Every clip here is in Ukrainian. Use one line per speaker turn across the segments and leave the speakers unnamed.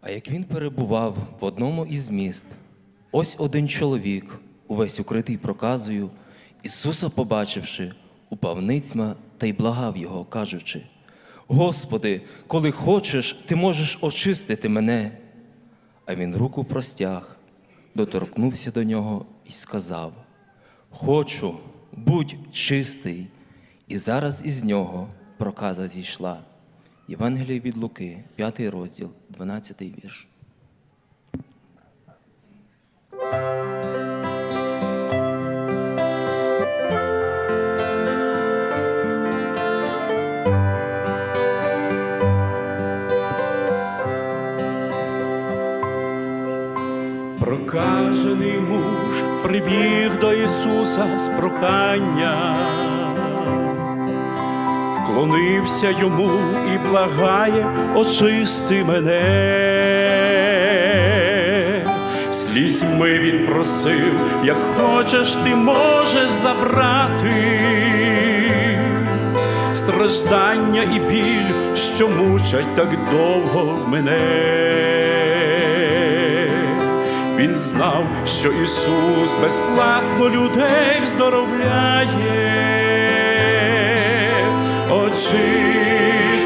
А як він перебував в одному із міст, ось один чоловік, увесь укритий проказою, Ісуса побачивши, упав ницьма та й благав його, кажучи: Господи, коли хочеш, ти можеш очистити мене. А він руку простяг, доторкнувся до нього і сказав: Хочу, будь чистий. І зараз із нього проказа зійшла. Євангеліє від Луки, 5 розділ, 12 вірш.
Прокажений муж прибіг до Ісуса з прохання, вклонився йому і благає, очисти мене. Слізьми він просив, як хочеш, ти можеш забрати страждання і біль, що мучать так довго мене. Він знав, що Ісус безплатно людей вздоровляє. Очисти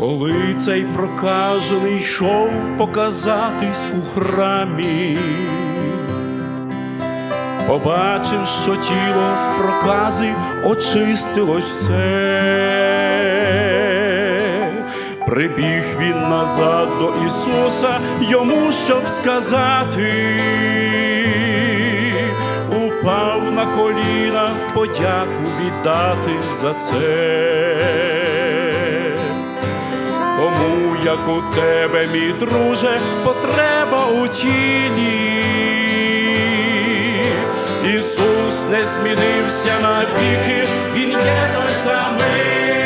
Коли цей прокажений йшов показатись у храмі, побачив, що тіло з прокази очистилось все, прибіг він назад до Ісуса, йому щоб сказати, упав на коліна, подяку віддати за це тому як у тебе, мій друже, потреба у тілі. Ісус не змінився навіки, Він є той самий.